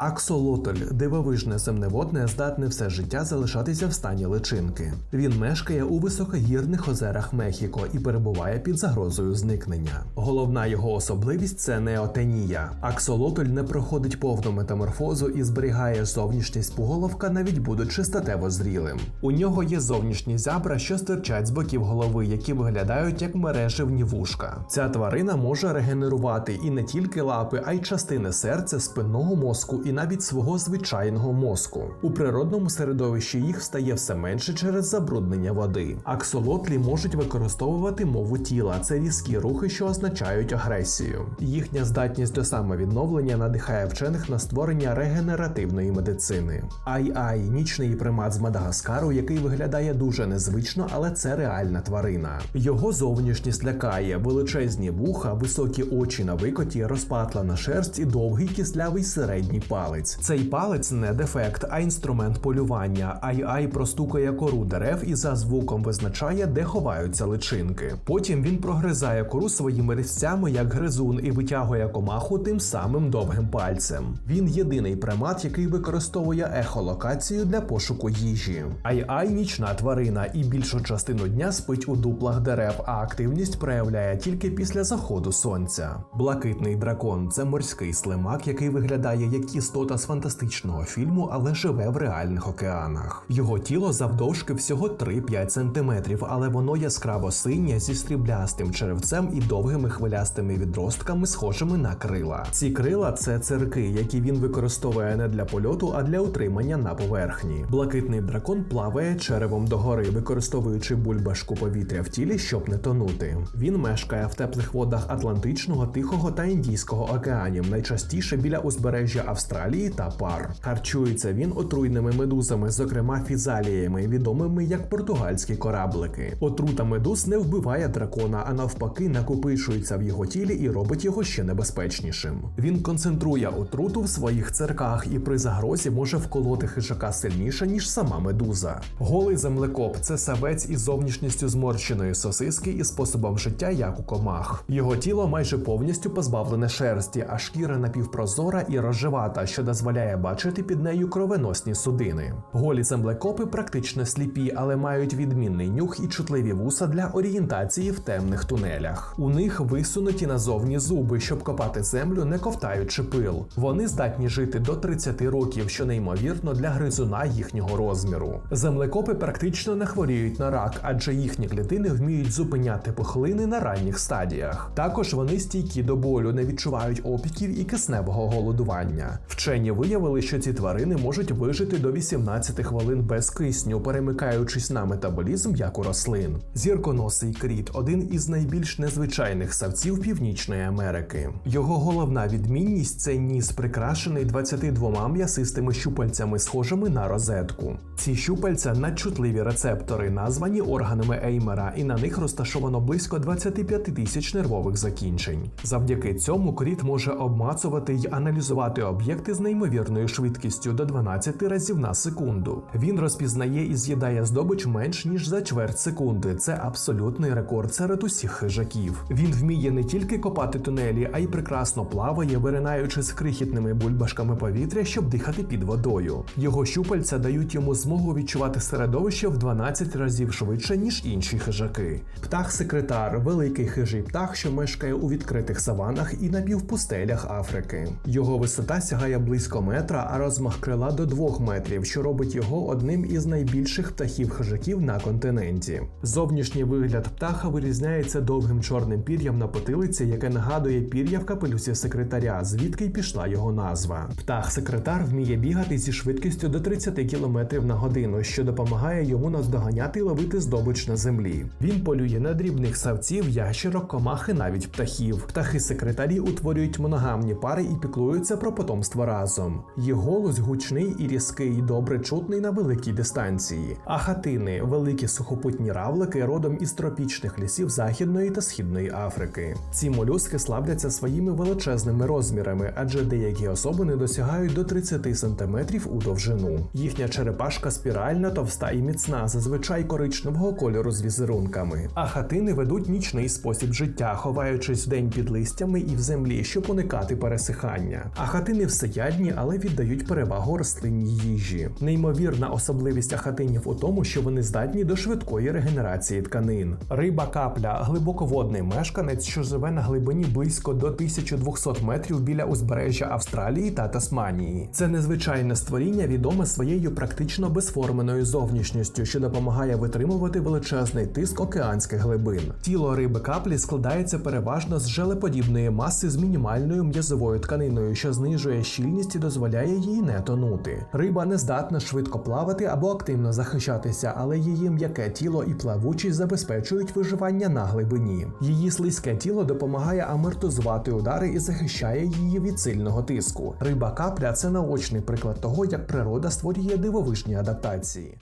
Аксолотль дивовижне земноводне здатне все життя залишатися в стані личинки. Він мешкає у високогірних озерах Мехіко і перебуває під загрозою зникнення. Головна його особливість це неотенія. Аксолотль не проходить повну метаморфозу і зберігає зовнішність поголовка, навіть будучи статево зрілим. У нього є зовнішні зябра, що стирчать з боків голови, які виглядають як мереживні вушка. Ця тварина може регенерувати і не тільки лапи, а й частини серця, спинного мозку і навіть свого звичайного мозку. У природному середовищі їх стає все менше через забруднення води. Аксолотлі можуть використовувати мову тіла. Це різкі рухи, що означають агресію. Їхня здатність до самовідновлення надихає вчених на створення регенеративної медицини. Ай-Ай – нічний примат з Мадагаскару, який виглядає дуже незвично, але це реальна тварина. Його зовнішність лякає, величезні вуха, високі очі на викоті, розпатлана шерсть і довгий кислявий середній палець. Цей палець не дефект, а інструмент полювання. Ай-Ай простукає кору дерев і за звуком визначає, де ховаються личинки. Потім він прогризає кору своїми різцями, як гризун, і витягує комаху тим самим довгим пальцем. Він єдиний примат, який використовує ехолокацію для пошуку їжі. Ай-Ай нічна тварина і більшу частину дня спить у дуплах дерев, а активність проявляє тільки після заходу сонця. Блакитний дракон це морський слимак, який виглядає як істота з фантастичного фільму, але живе в реальних океанах. Його тіло завдовжки всього 3-5 см, але воно яскраво синє зі сріблястим черевцем і довгими хвилястими відростками, схожими на крила. Ці крила це цирки, які він використовує не для польоту, а для утримання на поверхні. Блакитний дракон плаває черевом догори, використовуючи бульбашку повітря в тілі, щоб не тонути. Він мешкає в теплих водах Атлантичного, Тихого та Індійського океанів, найчастіше біля узбережжя Австралії та пар. Харчується він отруйними медузами, зокрема фізаліями, відомими як португальські кораблики. Отрута медуз не вбиває дракона, а навпаки, накопичується в його тілі і робить його ще небезпечнішим. Він концентрує отруту в своїх церках і при загрозі може вколоти хижака сильніше, ніж сама медуза. Голий землекоп це савець із зовнішністю зморщеної сосиски і способом життя, як у комах. Його тіло майже повністю позбавлене шерсті, а шкіра напівпрозора і розживата, що дозволяє бачити під нею кровеносні судини. Голі землекопи практично сліпі, але мають відмінний нюх і чутливі вуса для орієнтації в темних тунелях. У них висунуті назовні зуби, щоб копати землю, не ковтаючи пил. Вони здатні жити до 30 років, що неймовірно для гризуна їхнього розміру. Землекопи практично не хворіють на рак, адже їхні клітини вміють зупиняти пухлини на ранніх стадіях. Також вони стійкі до болю, не відчувають опіків і кисневого голодування. Вчені виявили, що ці тварини можуть вижити до 18 хвилин без кисню, перемикаючись на метаболізм як у рослин. Зірконосий кріт один із найбільш незвичайних савців Північної Америки. Його головна відмінність це ніс, прикрашений 22 м'ясистими щупальцями, схожими на розетку. Ці щупальця надчутливі рецептори, названі органами Еймера, і на них розташовано близько 25 тисяч нервових закінчень. Завдяки цьому кріт може обмацувати й аналізувати об'єкти з неймовірною швидкістю до 12 разів на секунду. Він розпізнає і з'їдає здобич менш ніж за чверть секунди. Це абсолютний рекорд серед усіх хижаків. Він вміє не тільки копати тунелі, а й прекрасно плаває, виринаючи з крихітними бульбашками повітря, щоб дихати під водою. Його щупальця дають йому змогу відчувати середовище в 12 разів швидше, ніж інші хижаки. Птах-секретар великий хижий птах, що мешкає у відкритих саванах і напівпустелях Африки. Його висота сягає близько метра, а розмах крила до 2 метрів, що робить його одним із найбільших птахів-хижаків на континенті. Зовнішній вигляд птаха вирізняється довгим чорним пір'ям на потилиці, яке нагадує пір'я в капелюсі секретаря, звідки й пішла його назва. Птах-секретар вміє бігати зі швидкістю до 30 км на годину, що допомагає йому наздоганяти і ловити здобич на землі. Він полює на дрібних савців, ящерок, комахи, навіть птахів. Птахи-секретарі утворюють моногамні пари і піклуються про потомство разом. Їх голос гучний і різкий, добре чутний на великій дистанції. А хатини великі сухопутні равлики родом із тропічних лісів Західної та Східної Африки. Ці молюски славляться своїми величезними розмірами, адже деякі особини досягають до 30 см у довжину. Їхня черепашка спіральна, товста і міцна, зазвичай коричневого кольору з візерунками. А хатини ведуть нічний спосіб життя, ховаючись вдень під листями і в землі, щоб уникати пересихання. А хатини все всеядні, але віддають перевагу рослинній їжі. Неймовірна особливість ахатинів у тому, що вони здатні до швидкої регенерації тканин. Риба капля глибоководний мешканець, що живе на глибині близько до 1200 метрів біля узбережжя Австралії та Тасманії. Це незвичайне створіння, відоме своєю практично безформеною зовнішністю, що допомагає витримувати величезний тиск океанських глибин. Тіло риби каплі складається переважно з желеподібної маси з мінімальною м'язовою тканиною, що знижує щільність і дозволяє їй не тонути. Риба не здатна швидко плавати або активно захищатися, але її м'яке тіло і плавучість забезпечують виживання на глибині. Її слизьке тіло допомагає амортизувати удари і захищає її від сильного тиску. Риба капля це наочний приклад того, як природа створює дивовижні адаптації.